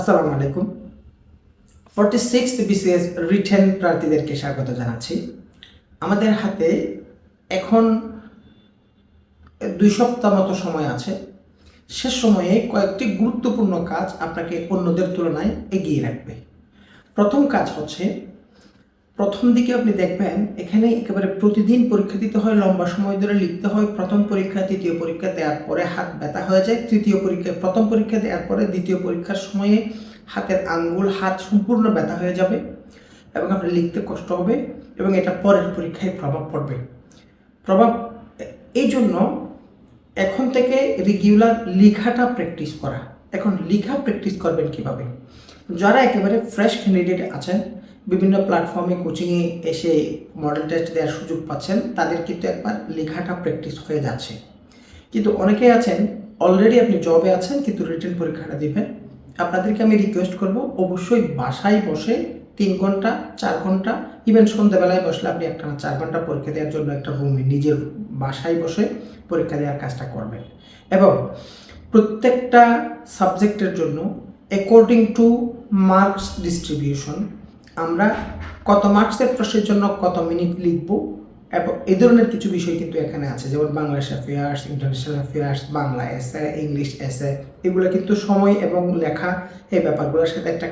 আসসালামু আলাইকুম। Forty six BCS written প্রার্থীদেরকে স্বাগত জানাচ্ছি। আমাদের হাতে এখন দুই সপ্তাহ মতো সময় আছে। শেষ সময়ে কয়েকটি গুরুত্বপূর্ণ কাজ আপনাকে অন্যদের তুলনায় এগিয়ে রাখবে। প্রথম কাজ হচ্ছে প্রথম দিকে আপনি দেখবেন এখানে একেবারে প্রতিদিন পরীক্ষা দিতে হয়, লম্বা সময় ধরে লিখতে হয়, প্রথম পরীক্ষা দ্বিতীয় পরীক্ষা দেওয়ার পরে হাত ব্যথা হয়ে যায়, তৃতীয় পরীক্ষা, প্রথম পরীক্ষা দেওয়ার পরে দ্বিতীয় পরীক্ষার সময়ে হাতের আঙ্গুল, হাত সম্পূর্ণ ব্যথা হয়ে যাবে এবং আপনার লিখতে কষ্ট হবে এবং এটা পরের পরীক্ষায় প্রভাব পড়বে। প্রভাব এই জন্য এখন থেকে রেগুলার লেখাটা প্র্যাকটিস করা। এখন লেখা প্র্যাকটিস করবেন কীভাবে? যারা একেবারে ফ্রেশ ক্যান্ডিডেট আছেন বিভিন্ন প্ল্যাটফর্মে কোচিংয়ে এসে মডেল টেস্ট দেওয়ার সুযোগ পাচ্ছেন, তাদের কিন্তু একবার লেখাটা প্র্যাকটিস হয়ে যাচ্ছে। কিন্তু অনেকেই আছেন অলরেডি আপনি জবে আছেন, কিন্তু রিটেন পরীক্ষাটা দিবেন। আপনাদেরকে আমি রিকোয়েস্ট করব, অবশ্যই বাসায় বসে তিন ঘণ্টা, চার ঘণ্টা ইভেন সন্ধ্যাবেলায় বসলে আপনি একটা না চার ঘণ্টা পরীক্ষা দেওয়ার জন্য একটা রুমে নিজের বাসায় বসে পরীক্ষা দেওয়ার কাজটা করবেন। এবং প্রত্যেকটা সাবজেক্টের জন্য অ্যাকর্ডিং টু মার্কস ডিস্ট্রিবিউশন আমরা কত মার্কসের প্রশ্নের জন্য কত মিনিট লিখব, এবং এই ধরনের কিছু বিষয় কিন্তু এখানে আছে, যেমন Bangladesh affairs international affairs Bangla এসে ইংলিশ এসে এগুলো কিন্তু সময় এবং লেখা এই ব্যাপারগুলোর সাথে একটা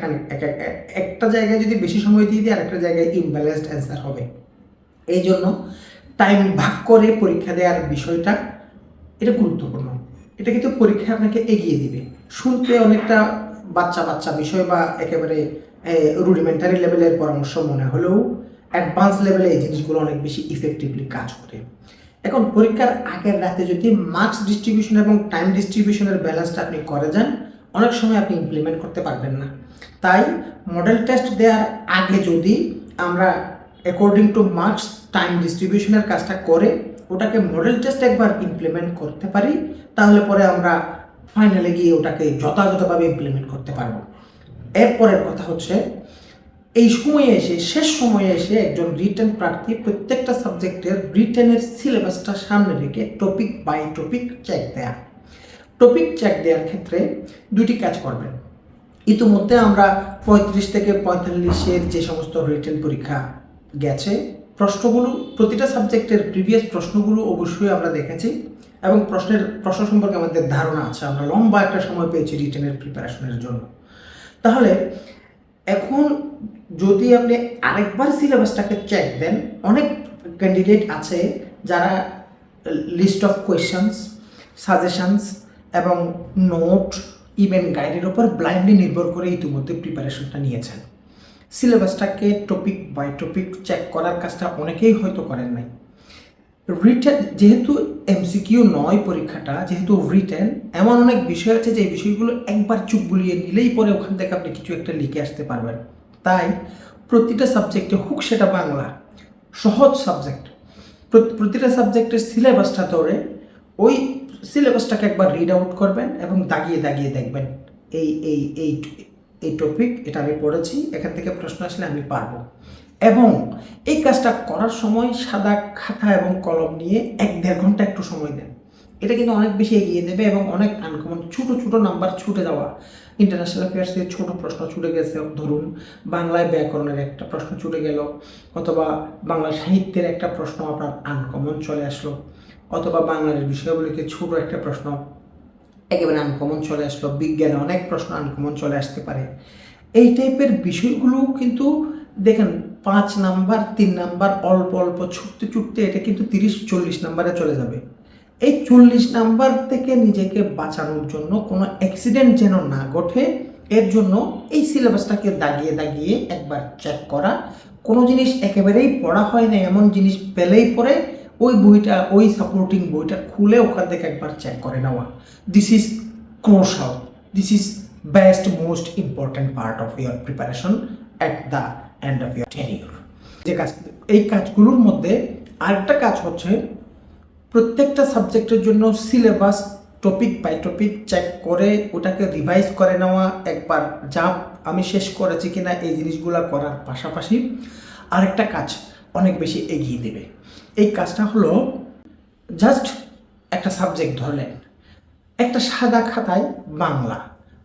একটা জায়গায় যদি বেশি সময় দিয়ে দিই আর একটা জায়গায় ইমব্যালেন্সড অ্যান্সার হবে। এই জন্য টাইম ভাগ করে পরীক্ষা দেওয়ার বিষয়টা, এটা গুরুত্বপূর্ণ। এটা কিন্তু পরীক্ষা আপনাকে এগিয়ে দিবে। শুনতে অনেকটা বাচ্চা বাচ্চা বিষয় বা একেবারে রুডিমেন্টারি লেভেলের পরামর্শ মনে হলেও অ্যাডভান্স লেভেলে এই জিনিসগুলো অনেক বেশি ইফেক্টিভলি কাজ করে। এখন পরীক্ষার আগের রাতে যদি মার্কস ডিস্ট্রিবিউশন এবং টাইম ডিস্ট্রিবিউশনের ব্যালেন্সটা আপনি করে যান, অনেক সময় আপনি ইমপ্লিমেন্ট করতে পারবেন না। তাই মডেল টেস্ট দেওয়ার আগে যদি আমরা অ্যাকর্ডিং টু মার্কস টাইম ডিস্ট্রিবিউশনের কাজটা করে ওটাকে মডেল টেস্ট একবার ইমপ্লিমেন্ট করতে পারি, তাহলে পরে আমরা ফাইনালে গিয়ে ওটাকে যথাযথভাবে ইমপ্লিমেন্ট করতে পারব। এরপরের কথা হচ্ছে, এই সময়ে এসে, শেষ সময়ে এসে একজন রিটেন প্রার্থী প্রত্যেকটা সাবজেক্টের রিটেনের সিলেবাসটা সামনে রেখে টপিক বাই টপিক চেক দেয়া। টপিক চেক দেওয়ার ক্ষেত্রে দুটি কাজ করবেন। ইতিমধ্যে আমরা পঁয়ত্রিশ থেকে পঁয়তাল্লিশের যে সমস্ত রিটেন পরীক্ষা গেছে, প্রশ্নগুলো, প্রতিটা সাবজেক্টের প্রিভিয়াস প্রশ্নগুলো অবশ্যই আমরা দেখেছি এবং প্রশ্নের, প্রশ্ন সম্পর্কে আমাদের ধারণা আছে। আমরা লম্বা একটা সময় পেয়েছি রিটেনের প্রিপারেশনের জন্য। তাহলে এখন যদি আপনি আরেকবার সিলেবাসটাকে চেক দেন, অনেক ক্যান্ডিডেট আছে যারা লিস্ট অফ কোয়েশ্চেন্স সাজেশনস এবং নোট ইভেন গাইডের ওপর ব্লাইন্ডলি নির্ভর করে ইতিমধ্যে প্রিপারেশনটা নিয়েছেন। সিলেবাসটাকে টপিক বাই টপিক চেক করার কাজটা অনেকেই হয়তো করেন নাই। রিটেন যেহেতু এমসিকিউ নয় পরীক্ষাটা, যেহেতু রিটেন এমন অনেক বিষয় আছে যে এই বিষয়গুলো একবার চুপ বুলিয়ে নিলেই পরে ওখান থেকে আপনি কিছু একটা লিখে আসতে পারবেন। তাই প্রতিটা সাবজেক্টে হুক সেটা বাংলা, সহজ সাবজেক্ট প্রতিটা সাবজেক্টের সিলেবাসটা ধরে ওই সিলেবাসটাকে একবার রিড আউট করবেন এবং দাগিয়ে দাগিয়ে দেখবেন, এই এই এই এই টপিক এটা আমি পড়েছি, এখান থেকে প্রশ্ন আসলে আমি পারব। এবং এই কাজটা করার সময় সাদা খাতা এবং কলম নিয়ে এক দেড় ঘণ্টা একটু সময় দেন। এটা কিন্তু অনেক বেশি এগিয়ে দেবে এবং অনেক আনকমন ছোটো ছোটো নাম্বার ছুটে যাওয়া। ইন্টারন্যাশনাল অ্যাফেয়ার্সে ছোটো প্রশ্ন ছুটে গেছে। ধরুন, বাংলায় ব্যাকরণের একটা প্রশ্ন ছুটে গেল অথবা বাংলা সাহিত্যের একটা প্রশ্ন আপনার আনকমন চলে আসলো অথবা বাংলার বিষয়গুলিকে ছোটো একটা প্রশ্ন একেবারে আনকমন চলে আসলো। বিজ্ঞানে অনেক প্রশ্ন আনকমন চলে আসতে পারে। এই টাইপের বিষয়গুলো কিন্তু দেখেন পাঁচ নাম্বার, তিন নাম্বার, অল্প অল্প, ছুটতে ছুটতে এটা কিন্তু তিরিশ, চল্লিশ নাম্বারে চলে যাবে। এই চল্লিশ নাম্বার থেকে নিজেকে বাঁচানোর জন্য কোনো অ্যাক্সিডেন্ট যেন না ঘটে, এর জন্য এই সিলেবাসটাকে দাগিয়ে দাগিয়ে একবার চেক করা। কোনো জিনিস একেবারেই পড়া হয় না, এমন জিনিস পেলেই পরে ওই বইটা, ওই সাপোর্টিং বইটা খুলে ওখান থেকে একবার চেক করে নেওয়া। This is crucial this is best most important part of year preparation at the end of year tenure যে কাজ, এই কাজগুলোর মধ্যে আরেকটা কাজ হচ্ছে প্রত্যেকটা সাবজেক্টের জন্য syllabus topic by topic check করে ওটাকে রিভাইজ করে নেওয়া, একবার যা আমি শেষ করেছি কিনা এই জিনিসগুলো করার পাশাপাশি আরেকটা কাজ অনেক বেশি এগিয়ে দেবে। এই কাজটা হলো জাস্ট একটা সাবজেক্ট ধরলেন, একটা সাদা খাতায় বাংলা,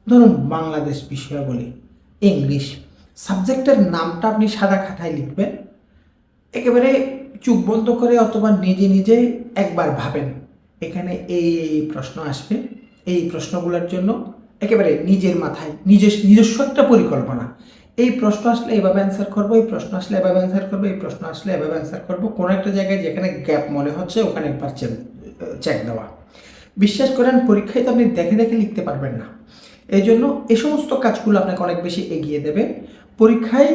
ধরুন বাংলাদেশ বিষয়াবলী, ইংলিশ। সাবজেক্টের নামটা আপনি সাদা খাতায় লিখবেন। একেবারে চুপ বন্ধ করে অথবা নিজে নিজে একবার ভাবেন। এখানে এই প্রশ্ন আসবে। এই প্রশ্নগুলোর জন্য একেবারে নিজের মাথায়, নিজের নিজস্ব একটা পরিকল্পনা। এই প্রশ্ন আসলে এভাবে অ্যান্সার করব, এই প্রশ্ন আসলে এভাবে অ্যান্সার করব, এই প্রশ্ন আসলে এভাবে অ্যান্সার করব। কোনো একটা জায়গায় যেখানে গ্যাপ মনে হচ্ছে, ওখানে একবার চেক দেওয়া। বিশ্বাস করেন, পরীক্ষায় তো আপনি দেখে দেখে লিখতে পারবেন না। এই জন্য এই সমস্ত কাজগুলো আপনাকে অনেক বেশি এগিয়ে দেবে। পরীক্ষায়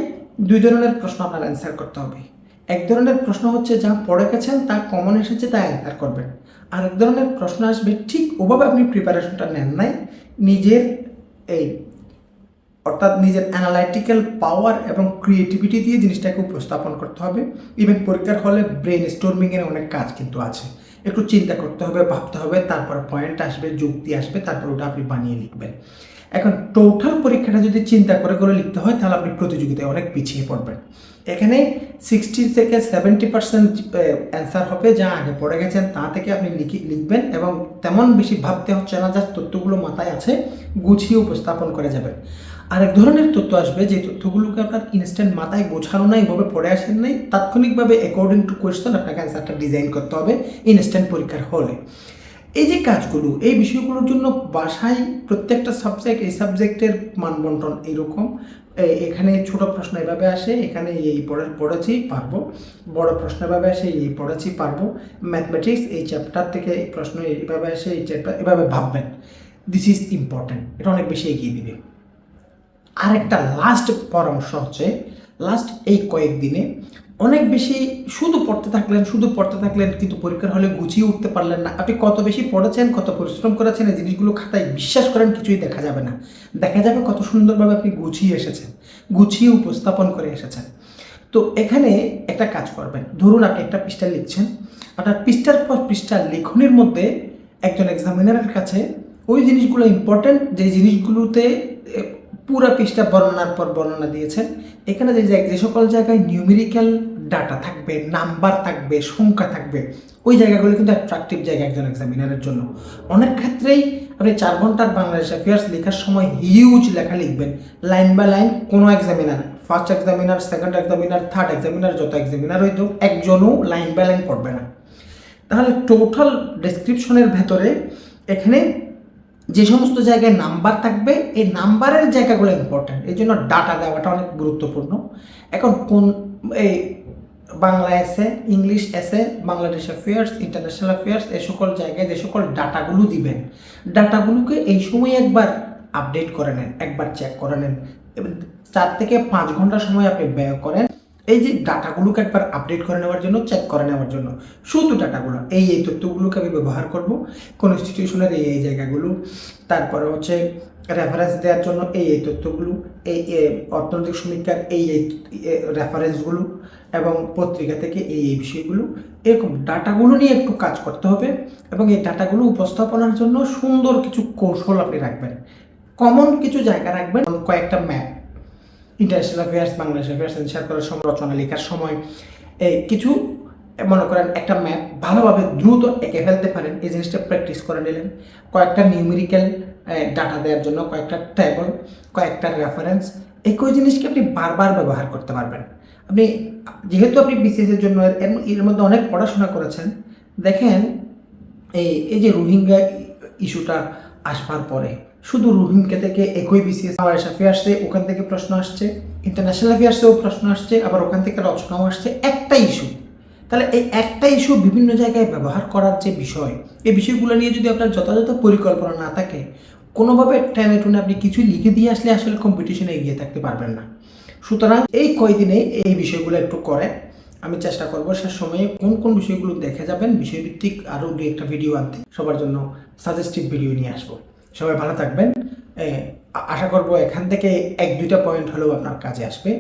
দুই ধরনের প্রশ্ন আপনার অ্যান্সার করতে হবে। এক ধরনের প্রশ্ন হচ্ছে যা পড়ে গেছেন, তা কমন এসেছে, তা অ্যান্সার করবেন। আর এক ধরনের প্রশ্ন আসবে, ঠিক ওভাবে আপনি প্রিপারেশনটা নেন নাই, নিজের এই, অর্থাৎ নিজের অ্যানালাইটিক্যাল পাওয়ার এবং ক্রিয়েটিভিটি দিয়ে জিনিসটাকে উপস্থাপন করতে হবে। ইভেন পরীক্ষার হলে ব্রেন স্টোরমিংয়ের অনেক কাজ কিন্তু আছে। একটু চিন্তা করতে হবে, ভাবতে হবে, তারপর পয়েন্ট আসবে, যুক্তি আসবে, তারপর ওটা আপনি বানিয়ে লিখবেন। এখন টোটাল পরীক্ষাটা যদি চিন্তা করে করে লিখতে হয়, তাহলে আপনি প্রতিযোগিতায় অনেক পিছিয়ে পড়বেন। এখানে সিক্সটি থেকে সেভেন্টি পার্সেন্ট অ্যান্সার হবে যা আগে পড়ে গেছেন, তা থেকে আপনি লিখি, লিখবেন এবং তেমন বেশি ভাবতে হচ্ছে না যা তথ্যগুলো মাথায় আছে, গুছিয়ে উপস্থাপন করে যাবেন। আরেক ধরনের তথ্য আসবে, যে তথ্যগুলোকে আপনার ইনস্ট্যান্ট মাথায় গোছানো নাই, এভাবে পড়ে আসেন নাই, তাৎক্ষণিকভাবে অ্যাকর্ডিং টু কোয়েশ্চেন আপনাকে অ্যান্সারটা ডিজাইন করতে হবে ইনস্ট্যান্ট পরীক্ষার হলে এই যে কাজগুলো, এই বিষয়গুলোর জন্য বাসায় প্রত্যেকটা সাবজেক্ট এই সাবজেক্টের মানবন্টন এইরকম। এখানে ছোট প্রশ্ন এভাবে আসে, এখানে এই পড়ে, পড়েছি, পারব। বড় প্রশ্ন এভাবে আসে, এই পড়েছি, পারব। ম্যাথমেটিক্স এই চ্যাপ্টার থেকে এই প্রশ্ন এইভাবে আসে, এই চ্যাপ্টার এভাবে ভাববেন। দিস ইজ ইম্পর্ট্যান্ট এটা অনেক বেশি এগিয়ে দিবে। আরেকটা লাস্ট পরামর্শ হচ্ছে লাস্ট এই কয়েকদিনে অনেক বেশি শুধু পড়তে থাকলেন, শুধু পড়তে থাকলেন, কিন্তু পরীক্ষার হলে গুছিয়ে উঠতে পারলেন না। আপনি কত বেশি পড়েছেন, কত পরিশ্রম করেছেন, এই জিনিসগুলো খাতায় বিশ্বাস করেন, কিছুই দেখা যাবে না। দেখা যাবে কত সুন্দরভাবে আপনি গুছিয়ে এসেছেন, গুছিয়ে উপস্থাপন করে এসেছেন। তো এখানে একটা কাজ করবেন। ধরুন আপনি একটা পৃষ্ঠা লিখছেন আপনার পৃষ্ঠার পর পৃষ্ঠা লেখনের মধ্যে একজন এক্সামিনারের কাছে ওই জিনিসগুলো ইম্পর্ট্যান্ট যে জিনিসগুলোতে পুরা পৃষ্ঠা বর্ণনার পর বর্ণনা দিয়েছেন। এখানে যে যে সকল জায়গায় নিউমেরিক্যাল ডাটা থাকবে নাম্বার থাকবে, সংখ্যা থাকবে, ওই জায়গাগুলো কিন্তু অ্যাট্রাকটিভ জায়গা একজন এক্সামিনারের জন্য। অনেক ক্ষেত্রেই আপনি চার ঘণ্টার বাংলাদেশ অ্যাফেয়ার্স লেখার সময় হিউজ লেখা লিখবেন। লাইন বাই লাইন কোনো examiner first examiner second examiner third examiner যত এক্সামিনার হয়তো একজনও লাইন বাই লাইন পড়বে না। তাহলে টোটাল ডেসক্রিপশনের ভেতরে এখানে যে সমস্ত জায়গায় নাম্বার থাকবে, এই নাম্বারের জায়গাগুলো ইম্পর্ট্যান্ট এই জন্য ডাটা দেওয়াটা অনেক গুরুত্বপূর্ণ। এখন কোন, এই বাংলা এসে ইংলিশ এসে বাংলাদেশ অ্যাফেয়ার্স ইন্টারন্যাশনাল অ্যাফেয়ার্স এই সকল জায়গায় যে সকল ডাটাগুলো দিবেন ডাটাগুলোকে এই সময় একবার আপডেট করে নেন, একবার চেক করে নেন। চার থেকে পাঁচ ঘণ্টা সময় আপনি ব্যয় করেন। এই যে ডাটাগুলোকে একবার আপডেট করে নেওয়ার জন্য চেক করে নেওয়ার জন্য, শুধু ডাটাগুলো, এই এই তথ্যগুলোকে আমি ব্যবহার করব। কনস্টিটিউশনের এই এই জায়গাগুলো, তারপরে হচ্ছে রেফারেন্স দেওয়ার জন্য এই এই তথ্যগুলো, এই অর্থনৈতিক সমীক্ষার এই এই রেফারেন্সগুলো এবং পত্রিকা থেকে এই এই বিষয়গুলো, এরকম ডাটাগুলো নিয়ে একটু কাজ করতে হবে এবং এই ডাটাগুলো উপস্থাপনার জন্য সুন্দর কিছু কৌশল আপনি রাখবেন। কমন কিছু জায়গা রাখবেন, কয়েকটা map international affairs Bangladesh affairs share করার সময় রচনা লেখার সময়। এই কিছু, মনে করেন, একটা ম্যাপ ভালোভাবে দ্রুত এঁকে ফেলতে পারেন। এই জিনিসটা প্র্যাকটিস করে নিলেন। কয়েকটা নিউমেরিক্যাল ডাটা দেওয়ার জন্য, কয়েকটা টেবল কয়েকটা রেফারেন্স একই জিনিসকে আপনি বারবার ব্যবহার করতে পারবেন। আপনি, যেহেতু আপনি বিসিএস এর জন্য, এর মধ্যে অনেক পড়াশোনা করেছেন, দেখেন, এই এই যে রোহিঙ্গা ইস্যুটা আসবার পরে। শুধু রোহিঙ্গা থেকে একই বিসিএস বাংলাদেশ অ্যাফেয়ার্সে ওখান থেকে প্রশ্ন আসছে। ইন্টারন্যাশনাল অ্যাফেয়ার্সেও প্রশ্ন আসছে, আবার ওখান থেকে রচনাও আসছে। একটা ইস্যু তাহলে এই একটা ইস্যু বিভিন্ন জায়গায় ব্যবহার করার যে বিষয়, এই বিষয়গুলো নিয়ে যদি আপনার যথাযথ পরিকল্পনা না থাকে, কোনোভাবে টেনে টুনে আপনি কিছু লিখে দিয়ে আসলে আসলে কম্পিটিশনে এগিয়ে থাকতে পারবেন না। সুতরাং এই কয়দিনে এই বিষয়গুলো একটু করে আমি চেষ্টা করব সে সময়ে কোন কোন বিষয়গুলো দেখে যাবেন, বিষয়ভিত্তিক আরও দু একটা ভিডিও আনতে। সবার জন্য সাজেস্টিভ ভিডিও নিয়ে আসব। সবাই ভালো থাকবেন। আশা করব এখান থেকে এক দুইটা পয়েন্ট হলেও আপনার কাজে আসবে।